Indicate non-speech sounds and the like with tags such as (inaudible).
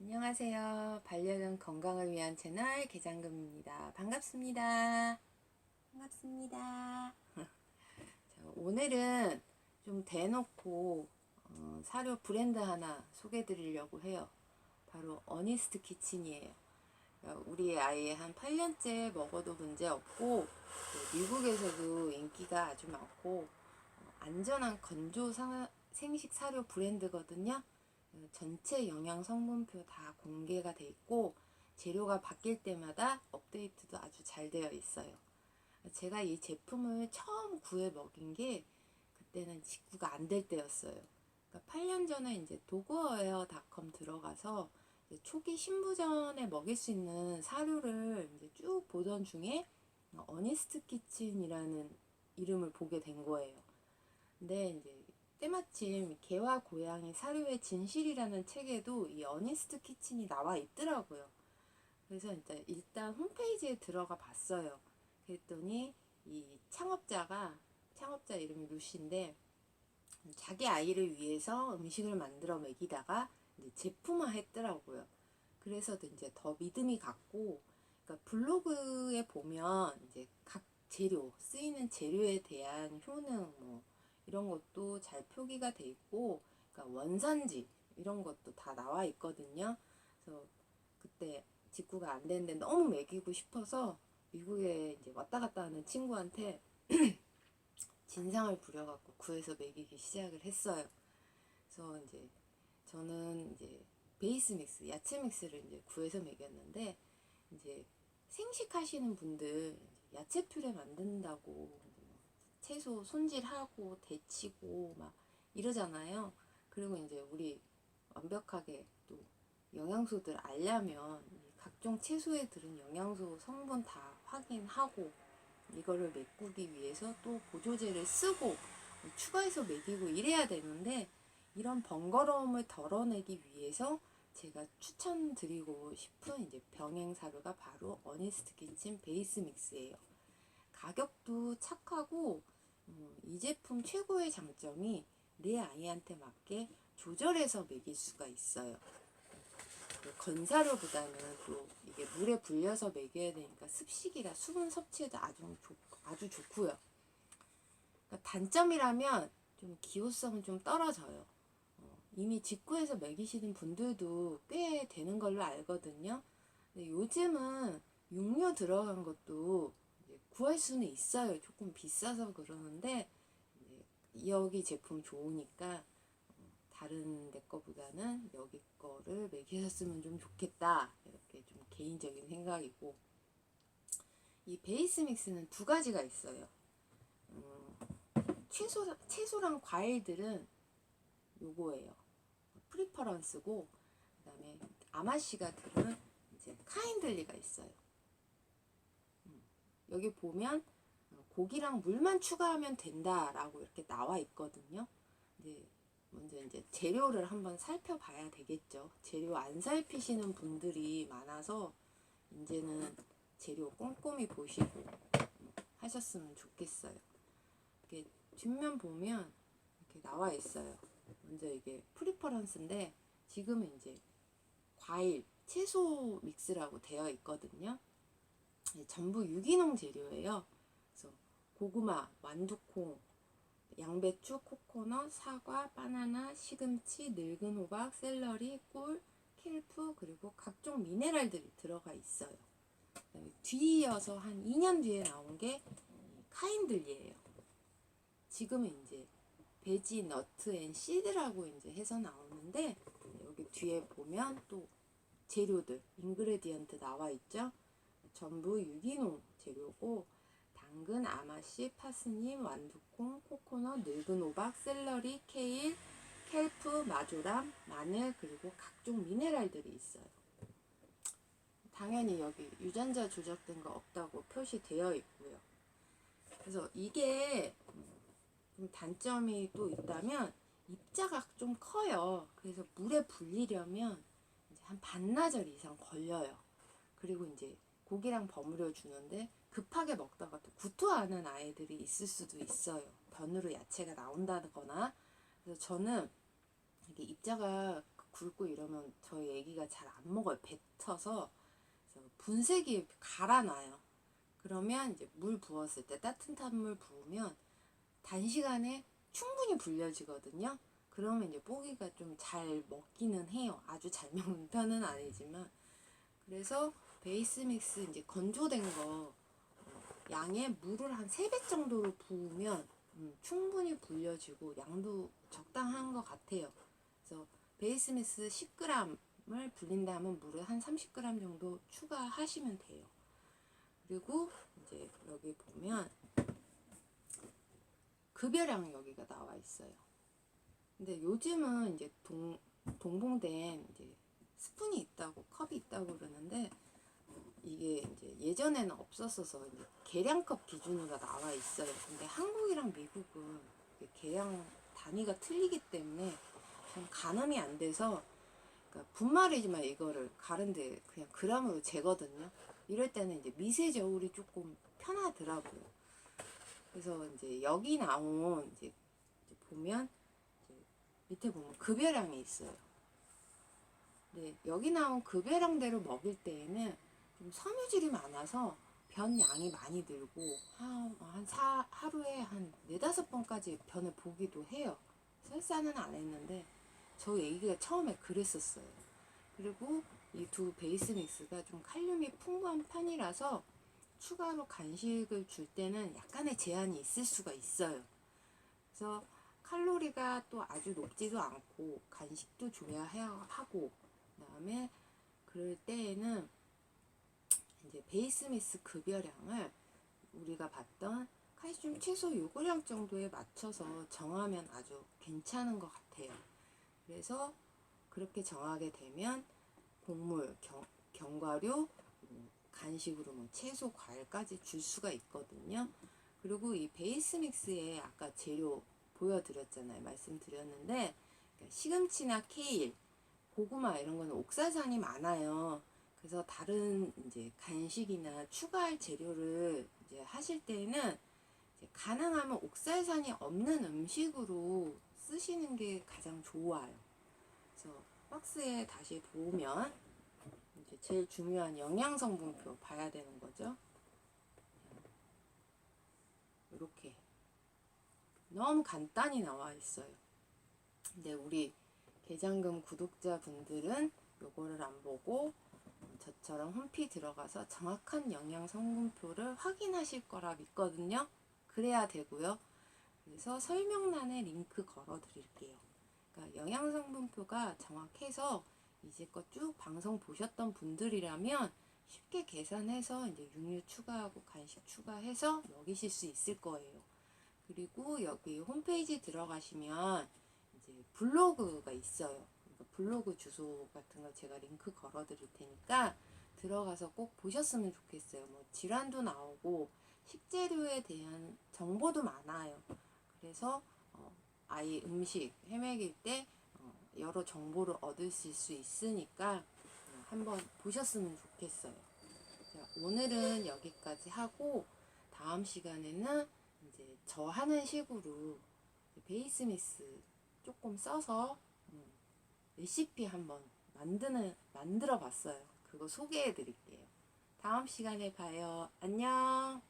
안녕하세요. 반려견 건강을 위한 채널 개장금입니다. 반갑습니다. 반갑습니다. (laughs) 자, 오늘은 좀 대놓고 어, 사료 브랜드 하나 소개해 드리려고 해요. 바로 어니스트 키친이에요. 어, 우리 아이 한 8년째 먹어도 문제 없고 또 미국에서도 인기가 아주 많고 어, 안전한 건조 사- 생식 사료 브랜드거든요. 어, 전체 영양 성분표 다 공개가 돼 있고 재료가 바뀔 때마다 업데이트도 아주 잘 되어 있어요. 제가 이 제품을 처음 구해 먹인 게 그때는 직구가 안 될 때였어요. 그러니까 8년 전에 이제 도그어웨어닷컴 들어가서 초기 신부전에 먹일 수 있는 사료를 이제 쭉 보던 중에 어니스트 키친이라는 이름을 보게 된 거예요. 근데 이제 때마침 개와 고양이 사료의 진실이라는 책에도 이 어니스트 키친이 나와 있더라고요. 그래서 일단, 일단 홈페이지에 들어가 봤어요. 그랬더니 이 창업자가 창업자 이름이 루시인데 자기 아이를 위해서 음식을 만들어 먹이다가 이제 제품화 했더라고요. 그래서 이제 더 믿음이 갔고, 그러니까 블로그에 보면 이제 각 재료 쓰이는 재료에 대한 효능 뭐 이런 것도 잘 표기가 돼 있고, 그러니까 원산지 이런 것도 다 나와 있거든요. 그래서 그때 직구가 안 되는데 너무 먹이고 싶어서 미국에 이제 왔다 갔다 하는 친구한테 (clears throat) 진상을 부려갖고 구해서 먹이기 시작을 했어요. 그래서 이제 저는 이제 베이스 믹스, 야채 믹스를 이제 구해서 먹였는데 이제 생식 하시는 분들 이제 야채 퓨레 만든다고 뭐 채소 손질하고 데치고 막 이러잖아요. 그리고 이제 우리 완벽하게 또 영양소들 알려면 이 각종 채소에 들은 영양소 성분 다 확인하고 이거를 메꾸기 위해서 또 보조제를 쓰고 추가해서 먹이고 이래야 되는데 이런 번거로움을 덜어내기 위해서 제가 추천드리고 싶은 이제 병행 사료가 바로 어니스트 키친 베이스 믹스예요. 가격도 착하고 음, 이 제품 최고의 장점이 내 아이한테 맞게 조절해서 먹일 수가 있어요. 그 건사료보다는 또 이게 물에 불려서 먹여야 되니까 습식이라 수분 섭취에도 아주 좋, 아주 좋고요. 그러니까 단점이라면 좀 기호성은 좀 떨어져요. 어, 이미 직구해서 먹이시는 분들도 꽤 되는 걸로 알거든요. 근데 요즘은 육류 들어간 것도 구할 수는 있어요. 조금 비싸서 그러는데 여기 제품 좋으니까 다른 데 거보다는 여기 거를 먹이셨으면 좀 좋겠다. 이렇게 좀 개인적인 생각이고. 이 베이스 믹스는 두 가지가 있어요. 음, 채소, 채소랑 과일들은 요거예요. 프리퍼런스고, 그 다음에 아마씨가 들은 이제 카인들리가 있어요. 음, 여기 보면 고기랑 물만 추가하면 된다라고 이렇게 나와 있거든요. 근데 먼저 이제 재료를 한번 살펴봐야 되겠죠. 재료 안 살피시는 분들이 많아서 이제는 재료 꼼꼼히 보시고 하셨으면 좋겠어요. 이렇게 뒷면 보면 이렇게 나와 있어요. 먼저 이게 프리퍼런스인데 지금은 이제 과일, 채소 믹스라고 되어 있거든요. 전부 유기농 재료예요. 그래서 고구마, 완두콩, 양배추, 코코넛, 사과, 바나나, 시금치, 늙은 호박, 샐러리, 꿀, 켈프 그리고 각종 미네랄들이 들어가 있어요. 뒤이어서 한 2년 뒤에 나온 게 카인들리예요. 지금은 이제 베지, 너트 앤 시드라고 이제 해서 나오는데 여기 뒤에 보면 또 재료들, 인그레디언트 나와 있죠. 전부 유기농 재료고 당근, 아마씨, 파스님, 완두콩, 코코넛, 늙은 호박, 샐러리, 케일, 켈프, 마조람, 마늘 그리고 각종 미네랄들이 있어요. 당연히 여기 유전자 조작된 거 없다고 표시되어 있고요. 그래서 이게 좀 단점이 또 있다면 입자가 좀 커요. 그래서 물에 불리려면 한 반나절 이상 걸려요. 그리고 이제 고기랑 버무려 주는데 급하게 먹다가 또 구토하는 아이들이 있을 수도 있어요. 변으로 야채가 나온다거나. 그래서 저는 이게 입자가 굵고 이러면 저희 애기가 잘 안 먹어요. 뱉어서 분쇄기에 갈아놔요. 그러면 이제 물 부었을 때 따뜻한 물 부으면 단시간에 충분히 불려지거든요. 그러면 이제 뽀기가 좀 잘 먹기는 해요. 아주 잘 먹는 편은 아니지만. 그래서 베이스 믹스 이제 건조된 거 어, 양에 물을 한 3배 정도로 부으면 음, 충분히 불려지고 양도 적당한 것 같아요. 그래서 베이스 믹스 10g을 불린 다음에 물을 한 30g 정도 추가하시면 돼요. 그리고 이제 여기 보면 급여량 여기가 나와 있어요. 근데 요즘은 이제 동, 동봉된 이제 스푼이 있다고 컵이 있다고 그러는데 이게 이제 예전에는 없었어서 이제 계량컵 기준으로 나와 있어요. 근데 한국이랑 미국은 계량 단위가 틀리기 때문에 좀 가늠이 안 돼서 그러니까 분말이지만 이거를 가른데 그냥 그람으로 재거든요. 이럴 때는 이제 미세 저울이 조금 편하더라고요. 그래서 이제 여기 나온 이제, 보면 이제 밑에 보면 급여량이 있어요. 네, 여기 나온 급여량대로 먹일 때에는 좀 섬유질이 많아서 변 양이 많이 들고 한, 한 사, 하루에 한 네다섯 번까지 변을 보기도 해요. 설사는 안 했는데 저희 애기가 처음에 그랬었어요. 그리고 이 두 베이스 믹스가 좀 칼륨이 풍부한 편이라서 추가로 간식을 줄 때는 약간의 제한이 있을 수가 있어요. 그래서 칼로리가 또 아주 높지도 않고 간식도 줘야 하고 그다음에 그럴 때에는 이제 베이스 믹스 급여량을 우리가 봤던 칼슘 최소 요구량 정도에 맞춰서 정하면 아주 괜찮은 것 같아요. 그래서 그렇게 정하게 되면 곡물, 경, 견과류, 음, 간식으로 뭐 채소, 과일까지 줄 수가 있거든요. 그리고 이 베이스 믹스에 아까 재료 보여드렸잖아요. 말씀드렸는데 그러니까 시금치나 케일, 고구마 이런 거는 옥살산이 많아요. 그래서 다른 이제 간식이나 추가할 재료를 이제 하실 때는 이제 가능하면 옥살산이 없는 음식으로 쓰시는 게 가장 좋아요. 그래서 박스에 다시 보면 이제 제일 중요한 영양 성분표 봐야 되는 거죠. 이렇게 너무 간단히 나와 있어요. 근데 우리 개장금 구독자분들은 요거를 안 보고 저처럼 홈피 들어가서 정확한 영양 성분표를 확인하실 거라 믿거든요. 그래야 되고요. 그래서 설명란에 링크 걸어 드릴게요. 그러니까 영양 성분표가 정확해서 이제껏 쭉 방송 보셨던 분들이라면 쉽게 계산해서 이제 육류 추가하고 간식 추가해서 먹이실 수 있을 거예요. 그리고 여기 홈페이지 들어가시면 이제 블로그가 있어요. 블로그 주소 같은 거 제가 링크 걸어 드릴 테니까 들어가서 꼭 보셨으면 좋겠어요. 뭐 질환도 나오고 식재료에 대한 정보도 많아요. 그래서 어, 아이 음식 헤매길 때 어, 여러 정보를 얻으실 수 있으니까 어, 한번 보셨으면 좋겠어요. 자, 오늘은 여기까지 하고 다음 시간에는 이제 저 하는 식으로 베이스 미스 조금 써서 음, 레시피 한번 만드는 만들어 봤어요. 그거 소개해 드릴게요. 다음 시간에 봐요. 안녕.